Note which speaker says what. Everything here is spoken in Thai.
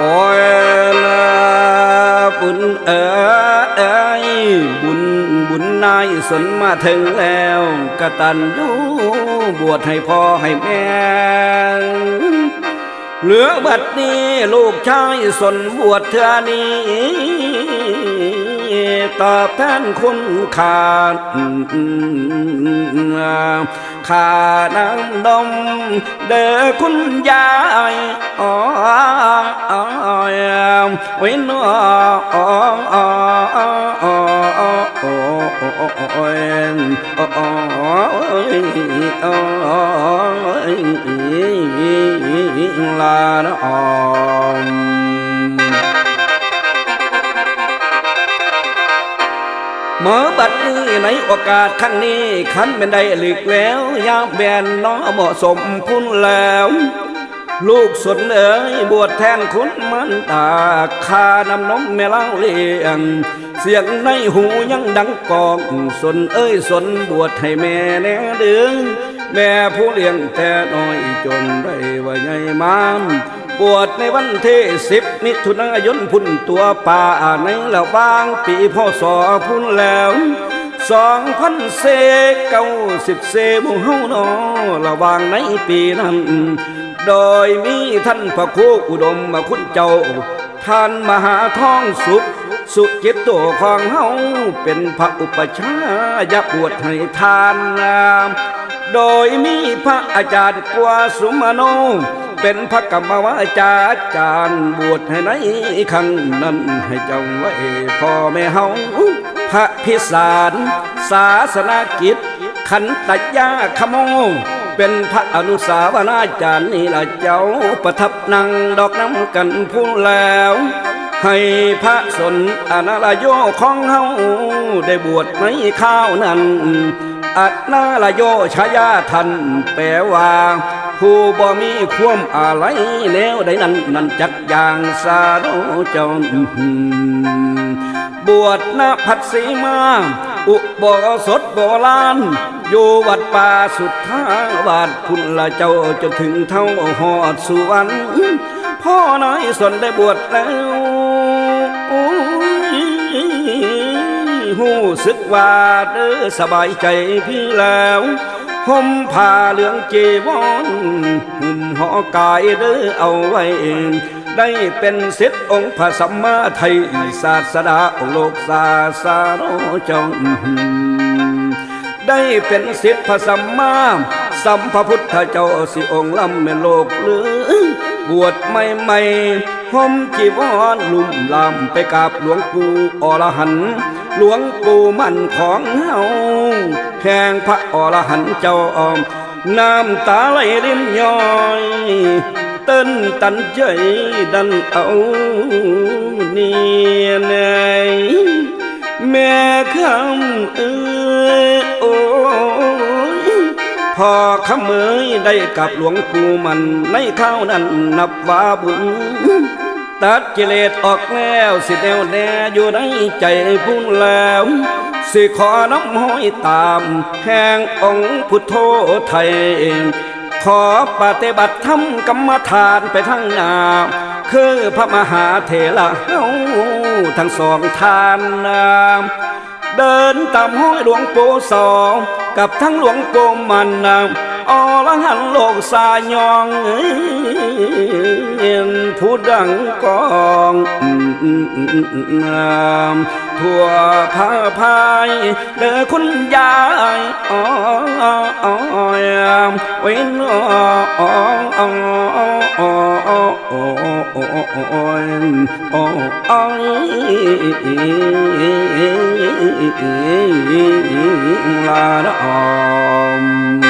Speaker 1: อเลบุญเอ๋ยบุญบุญนายสนมาถึงแล้วกตันยูบวชให้พ่อให้แม่เหลือบัดนี้ลูกชายสนบวชเท่านี้ตอบแทนคุณขาดขาน้ำดมเด้อคุณยายอ๋อ ว้นอลาละออมเมื่อบัดนี้ในโอกาสครั้งนี้ขันเป็นได้หลีกแล้วยามแบนน้อเหมาะสมคุณแล้ว ลูกสนเอ๋ยบวชแทนคุณมันตาคานำนมแม่เล่าเลี้ยง เสียงในหูยังดังกองสนเอ้ยสนบวชให้แม่แน่เดืองแม่ผู้เลี้ยงแต่น้อยจนได้ว่าใหญ่มานบวชในวันที่สิบมิถุนายนพุ่นตัวป่าในระหว่างปีพศพุ่นแล้ว สองพันเศษเก้าสิบเศษมูเฮาเนอระว่างในปีนั้น โดยมีท่านพระครูอุดมมาคุณเจ้า ท่านมหาท้องสุข สุจิตโตของเฮาเป็นพระอุปชายาบวชให้ทานงามโดยมีพระอาจารย์กวาสุมาโน เป็นพระกรรมวาจาจารย์บวชให้ในครั้งนั้นให้จำไว้พ่อแม่เฮา พระพิสารศาสนากิจ ขันตยาขโมเป็นพระอนุสาวนาจารย์นี่ละเจ้าประทับนั่งดอกน้ำกันพูนแล้ว ให้พระสนอนาลโยของเฮาได้บวชในข้าวนั้นอัตนาลโยชายาทันแปลว่า ผู้บ่มีความอะไรแนวใดนั้นนั่นจักอย่างสาโรเจ้า บวชณพัดสีมา อุโบสถโบราณอยู่วัดป่าสุดท้าวาดคุณละเจ้าจนถึงเท่าหอดสุวรรณพ่อน้อยสนได้บวชแล้วหูสึกว่าเด้อสบายใจพี่แล้วห่มผ้าเหลืองเจีวรหุ่มห่อกายเด้อเอาไว้ ได้เป็นศิษย์องค์พระสัมมาไทยศาสดาโลกศาสโรจงได้เป็นศิษย์พระสัมมาสัมพพุทธเจ้าสิองค์ลำแม่โลกหรือบวชใหม่ๆห่มจีวรลุ่มลำไปกราบหลวงปู่อรหันหลวงปู่มั่นของเฮาแห่งพระอรหันเจ้าอมน้ำตาไหลรินย้อย ต้นตันใจดันเอาเนียนยแม่คำเอ้ยโอ้ยพอขเมยได้กับหลวงปู่มันในข้าวนั้นนับว่าบุญตัดกิเลสออกแล้วสิแนวแน่อยู่ในใจพุ่นแล้ว สิขอน้ำห้อยตามแห่งองค์พุทโธไทย ขอปฏิบัติธรรมกรรมฐานไปทั้งนาคือพระมหาเถระเฮาทั้งสองทานนามเดินตามห้อยหลวงปู่สองกับทั้งหลวงปู่มันนามอรหันโลกสายองเอ็นผู้ดังกอง งามทั่วพาพายเด้อคุณยายอ๋ออ๋อเว้นอ๋ออ๋ออ๋ออ๋ออ๋ออ๋อลาดอม